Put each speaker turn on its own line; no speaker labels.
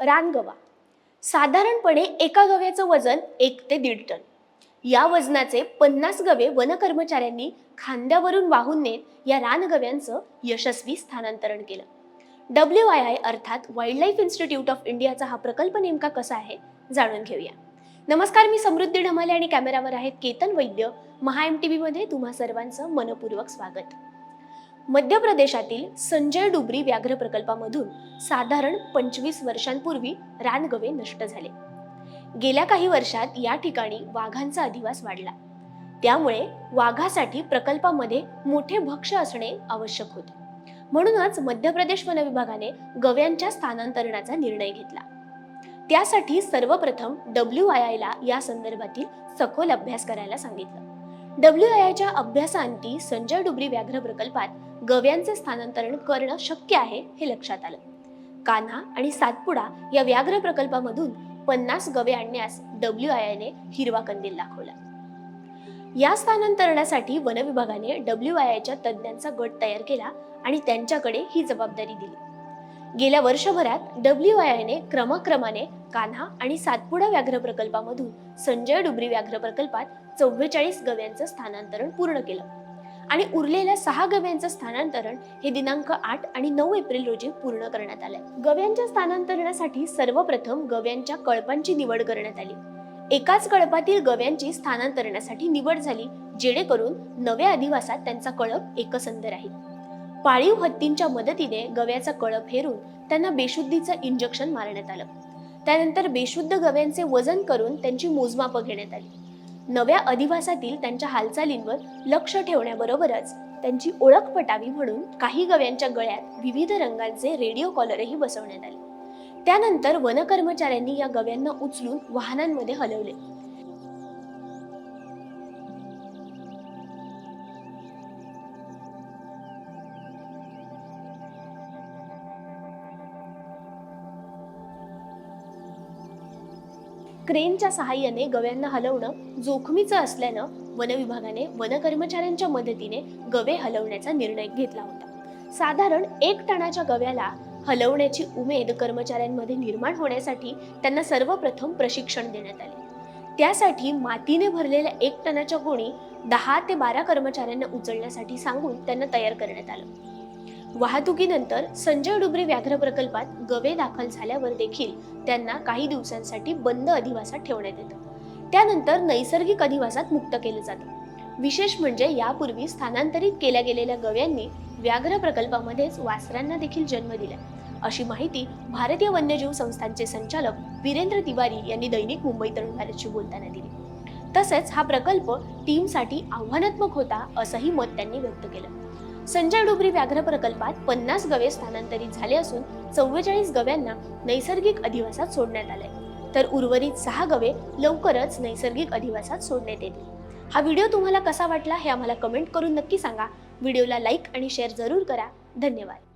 रानगवा. साधारणपणे एका गव्याचं वजन एक ते दीड टन. या वजनाचे पन्नास गवे वनकर्मचाऱ्यांनी खांद्यावरून वाहून नेत या रानगव्यांचं यशस्वी स्थानांतरण केलं. डब्ल्यू आय आय अर्थात वाईल्ड लाईफ इन्स्टिट्यूट ऑफ इंडियाचा हा प्रकल्प नेमका कसा आहे जाणून घेऊया. नमस्कार मी समृद्धी ढमाले आणि कॅमेरावर आहेत केतन वैद्य. महा एम टी व्हीमध्ये तुम्हा सर्वांचं मनपूर्वक स्वागत. मध्य प्रदेशातील संजय डुबरी व्याघ्र प्रकल्पामधून साधारण पंचवीस वर्षांपूर्वी रानगवे नष्ट झाले. गेल्या काही वर्षात या ठिकाणी वाघांचा अधिवास वाढला. त्यामुळे वाघासाठी प्रकल्पामध्ये मोठे भक्ष असणे आवश्यक होते. म्हणूनच मध्य प्रदेश वन विभागाने गव्यांच्या स्थानांतरणाचा निर्णय घेतला. त्यासाठी सर्वप्रथम डब्ल्यू आय आयला या संदर्भातील सखोल अभ्यास करायला सांगितलं. डब्ल्यू आय आयच्या अभ्यासाअंती संजय डुबरी व्याघ्र प्रकल्पात गव्यांचे स्थानांतरण करणं शक्य आहे हे लक्षात आलं. कान्हा आणि सातपुडा या व्याघ्र प्रकल्पामधून पन्नास गवे आणण्यास डब्ल्यू आय आयने हिरवा कंदील दाखवला. या स्थानांतरणासाठी वनविभागाने डब्ल्यू आय आयच्या तज्ज्ञांचा गट तयार केला आणि त्यांच्याकडे ही जबाबदारी दिली. गेल्या वर्षभरात डब्ल्यू आय आयने क्रमक्रमाने कान्हा आणि सातपुडा व्याघ्र प्रकल्पामधून संजय डुबरी व्याघ्र प्रकल्पात चव्वेचाळीस गव्यांचं स्थानांतरण पूर्ण केलं. आणि उरलेल्या सहा गव्यांचं स्थानांतरण हे दिनांक आठ आणि नऊ एप्रिल रोजी पूर्ण करण्यात आलंय. गव्यांच्या स्थानांतरणासाठी सर्वप्रथम गव्यांच्या कळपांची निवड करण्यात आली. एकाच कळपातील गव्यांची स्थानांतरणासाठी निवड झाली जेणेकरून नव्या अधिवासात त्यांचा कळप एकसंध राहील. पाळीव हत्तींच्या मदतीने गव्याचा कळप हेरून त्यांना बेशुद्धीचं इंजेक्शन मारण्यात आलं. त्यानंतर बेशुद्ध गव्यांचे वजन करून त्यांची मोजमापं घेण्यात आली. नव्या अधिवासातील त्यांच्या हालचालींवर लक्ष ठेवण्याबरोबरच त्यांची ओळख पटावी म्हणून काही गव्यांच्या गळ्यात विविध रंगांचे रेडिओ कॉलरही बसवण्यात आले. त्यानंतर वनकर्मचाऱ्यांनी या गव्यांना उचलून वाहनांमध्ये हलवले. क्रेनच्या सहाय्याने गव्यांना हलवणं जोखमीचं असल्यानं वनविभागाने वन कर्मचाऱ्यांच्या मदतीने गवे हलवण्याचा निर्णय घेतला होता. साधारण एक टनाच्या गव्याला हलवण्याची उमेद कर्मचाऱ्यांमध्ये निर्माण होण्यासाठी त्यांना सर्वप्रथम प्रशिक्षण देण्यात आले. त्यासाठी मातीने भरलेल्या एक टनाच्या गोणी दहा ते बारा कर्मचाऱ्यांना उचलण्यासाठी सांगून त्यांना तयार करण्यात आलं. वाहतुकीनंतर संजय डुबरी व्याघ्र प्रकल्पात गवे दाखल झाल्यावर देखील त्यांना काही दिवसांसाठी बंद अधिवासात ठेवण्यात येतं. त्यानंतर नैसर्गिक अधिवासात मुक्त केलं जातं. विशेष म्हणजे यापूर्वी स्थानांतरित केल्या गेलेल्या गव्यांनी व्याघ्र प्रकल्पामध्येच वासरांना देखील जन्म दिला. अशी माहिती भारतीय वन्यजीव संस्थांचे संचालक वीरेंद्र तिवारी यांनी दैनिक मुंबई तरुण भारतशी बोलताना दिली. तसेच हा प्रकल्प टीमसाठी आव्हानात्मक होता असंही मत त्यांनी व्यक्त केलं. संजय डुबरी व्याघ्र प्रकल्पात पन्नास गवे स्थानांतरित झाले असून चव्वेचाळीस गव्यांना नैसर्गिक अधिवासात सोडण्यात आले तर उर्वरित सहा गवे लवकरच नैसर्गिक अधिवासात सोडण्यात येतील. हा व्हिडिओ तुम्हाला कसा वाटला हे आम्हाला कमेंट करून नक्की सांगा. व्हिडिओला लाईक आणि शेअर जरूर करा. धन्यवाद.